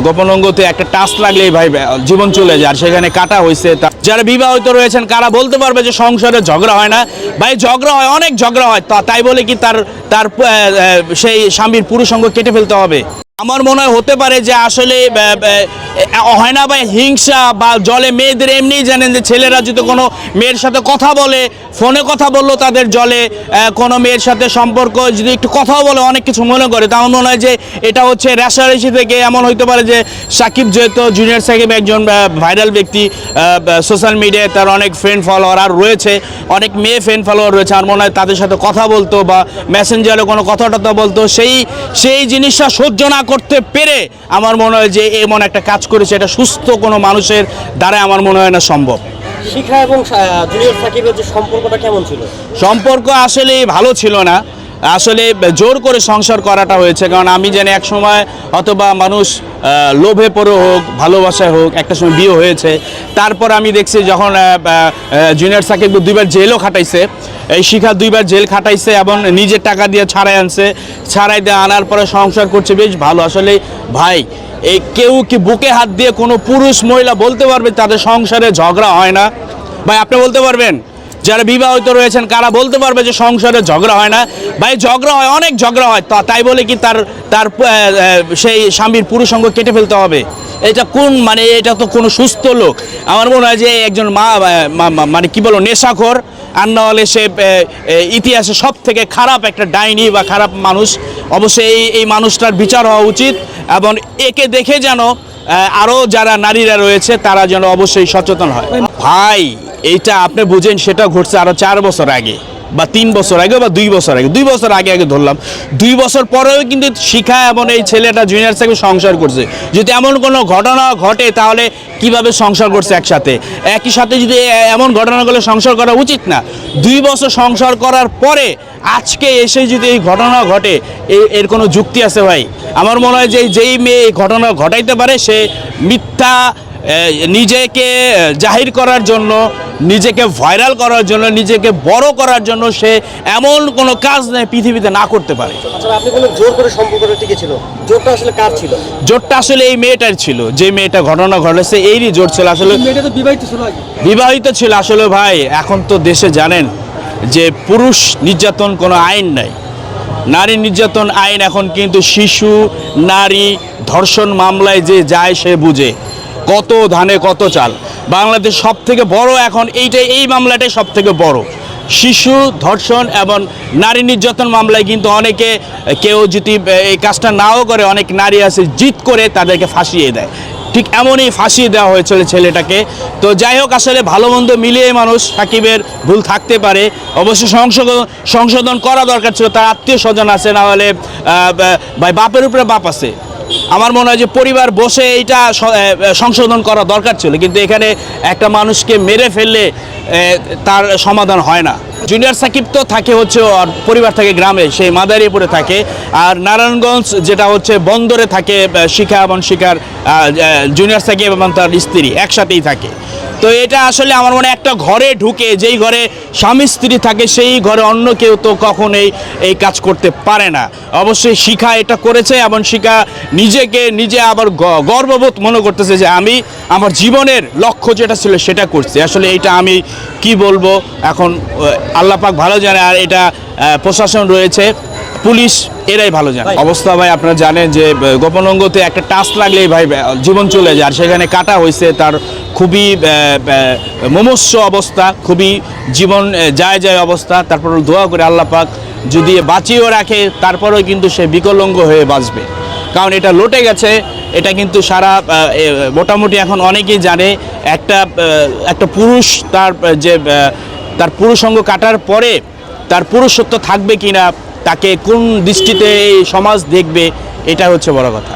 গোপন অঙ্গতে একটা টাচ লাগলেই ভাই, জীবন চলে যায়, আর সেখানে কাটা হয়েছে যারা বিবাহিত রয়েছেন, কারা বলতে পারবে যে সংসারে ঝগড়া হয় না। ভাই, ঝগড়া হয়, অনেক ঝগড়া হয়, তা- তাই বলে কি তার তার সেই স্বামীর পুরুষ সঙ্গ কেটে ফেলতে হবে? আমার মনে হয় হতে পারে যে আসলে হয় না ভাই, হিংসা বা জলে মেয়েদের এমনি জানেন যে ছেলেরা যদি কোনো মেয়ের সাথে কথা বলে ফোনে কথা বলল তাদের জলে কোনো মেয়ের সাথে সম্পর্ক, যদি একটু কথাও বলে, অনেক কিছু মনে করে। তা মনে হয় যে এটা হচ্ছে রেশারেশি থেকে, এমন হইতে পারে যে সাকিব যেহেতু জুনিয়র সাকিব একজন ভাইরাল ব্যক্তি সোশ্যাল মিডিয়ায় তার অনেক ফ্রেন্ড ফলোয়ার আর রয়েছে, অনেক মেয়ে ফ্রেন্ড ফলোয়ার রয়েছে, আর মনে হয় তাদের সাথে কথা বলতো বা মেসেঞ্জারে কোনো কথা টথা বলতো, সেই সেই জিনিসটা সহ্য না করতে পেরে আমার মনে হয় যে এমন একটা কাজ করেছে। এটা সুস্থ কোনো মানুষের দ্বারা আমার মনে হয় না সম্ভব। শিখা এবং জুনিয়র সাকিবের যে সম্পর্কটা কেমন ছিল? সম্পর্ক আসলে ভালো ছিল না। আসলে জোর করে সংসার করাটা হয়েছে। কারণ আমি জানি এক সময় অথবা মানুষ লোভে পড়ে হোক, ভালোবাসায় হোক, একটা সময় বিয়ে হয়েছে। তারপর আমি দেখছি যখন জুনিয়র সাকিব দুইবার জেলও খাটাইছে। এই শিখা দুইবার জেল খাটাইছে এবং নিজের টাকা দিয়ে ছাড়াই আনছে। ছাড়াই দিয়ে আনার পরে সংসার করছে, বেশ ভালো। আসলে ভাই, এই কেউ কি বুকে হাত দিয়ে কোনো পুরুষ, মহিলা বলতে পারবে তাদের সংসারে ঝগড়া হয় না? ভাই, আপনি বলতে পারবেন? যারা বিবাহিত রয়েছেন, কারা বলতে পারবে যে সংসারে ঝগড়া হয় না? ভাই, ঝগড়া হয়, অনেক ঝগড়া হয়। তা তাই বলে কি তার তার সেই স্বামীর পুরুষ সঙ্গ কেটে ফেলতে হবে? এটা কোন মানে এটা তো কোনো সুস্থ লোক। আমার মনে হয় যে একজন মা মানে কি বলো নেশাখোর। আর না হলে সে ইতিহাসে সব থেকে খারাপ একটা ডাইনি বা খারাপ মানুষ। অবশ্যই এই এই মানুষটার বিচার হওয়া উচিত এবং একে দেখে যেন আরও যারা নারীরা রয়েছে, তারা যেন অবশ্যই সচেতন হয়। ভাই এইটা আপনি বুঝেন, সেটা ঘটছে আরও চার বছর আগে বা তিন বছর আগে বা দুই বছর আগে। দুই বছর আগে আগে ধরলাম। দুই বছর পরেও কিন্তু শিখা এবং এই ছেলেটা জুনিয়র থেকে সংসার করছে। যদি এমন কোনো ঘটনা ঘটে, তাহলে কীভাবে সংসার করছে একসাথে? একই সাথে যদি এমন ঘটনাগুলো সংসার করা উচিত না? দুই বছর সংসার করার পরে আজকে এসে যদি এই ঘটনা ঘটে এর কোনো যুক্তি আছে ভাই? আমার মনে হয় যে যেই মেয়ে এই ঘটনা ঘটাইতে পারে, সে মিথ্যা নিজেকে জাহির করার জন্য নিজেকে ভাইরাল করার জন্য নিজেকে বড় করার জন্য সে এমন কোনো কাজ নেই পৃথিবীতে না করতে পারে। আচ্ছা আপনি বলেন জোর করে সম্পর্কটা টিকেছিল? জোরটা আসলে কার ছিল? জোরটা আসলে এই মেয়েটার ছিল যে মেয়েটা ঘটনা ঘটেছে এরই জোর ছিল। আসলে মেয়েটা তো বিবাহিত ছিল আগে। বিবাহিত ছিল আসলে ভাই এখন তো দেশে জানেন যে পুরুষ নির্যাতন কোনো আইন নাই। নারী নির্যাতন আইন এখন কিন্তু শিশু নারী ধর্ষণ মামলায় যে যায় সে বুঝে। কত ধানে কত চাল। বাংলাদেশ সব থেকে বড় এখন এইটাই, এই মামলাটাই সব থেকে বড়। শিশু ধর্ষণ এবং নারী নির্যাতন মামলায় কিন্তু অনেকে কেউ যদি এই কাজটা নাও করে, অনেক নারী আছে জিত করে তাদেরকে ফাঁসিয়ে দেয়। ঠিক এমনই ফাঁসিয়ে দেওয়া হয়েছিল ছেলেটাকে। তো যাই হোক, আসলে ভালো মন্দ মিলিয়ে মানুষ সাকিবের ভুল থাকতে পারে। অবশ্যই সংশোধন সংশোধন করা দরকার ছিল। তার আত্মীয় স্বজন আছে, না হলে ভাই, বাপের উপরে বাপ আছে। আমার মনে হয় যে পরিবার বসে এইটা সংশোধন করা দরকার ছিল, কিন্তু এখানে একটা মানুষকে মেরে ফেললে তার সমাধান হয় না। জুনিয়র সাকিব তো থাকে হচ্ছে পরিবার থাকে গ্রামে সেই মাদারিপুরে থাকে। আর নারায়ণগঞ্জ যেটা হচ্ছে, বন্দরে থাকে শিখা এবং শিখার জুনিয়র সাকিব এবং তার স্ত্রী একসাথেই থাকে। তো এটা আসলে আমার মনে হয় একটা ঘরে ঢুকে যেই ঘরে স্বামী স্ত্রী থাকে সেই ঘরে অন্য কেউ তো কখনোই এই কাজ করতে পারে না। অবশ্যই শিখা এটা করেছে এবং শিখা নিজেকে নিজে আবার গর্ববোধ মনে করতেছে যে আমি আমার জীবনের লক্ষ্য যেটা ছিল সেটা করছি। আসলে এটা আমি কি বলব? এখন আহ, আল্লাহ পাক ভালো জানে আর এটা প্রশাসন রয়েছে পুলিশ এরাই ভালো জানে। অবস্থা ভাই আপনারা জানেন যে আহ, গোপন অঙ্গতে একটা টাচ লাগলেই ভাই জীবন চলে যায়। আর সেখানে কাটা হয়েছে তার খুবই আহ, অবস্থা খুবই জীবন যায় যায় অবস্থা তারপর দোয়া করে আল্লাহ পাক যদি বাঁচিয়েও রাখে তারপরেও কিন্তু সে বিকলঙ্গ হয়ে বাঁচবে। কারণ এটা লটে গেছে এটা কিন্তু সারা মোটামুটি এখন অনেকেই জানে একটা একটা পুরুষ তার যে তার পুরুষঙ্গ কাটার পরে তার পুরুষত্ব থাকবে কিনা তাকে কোন দৃষ্টিতে এই সমাজ দেখবে এটা হচ্ছে বড় কথা।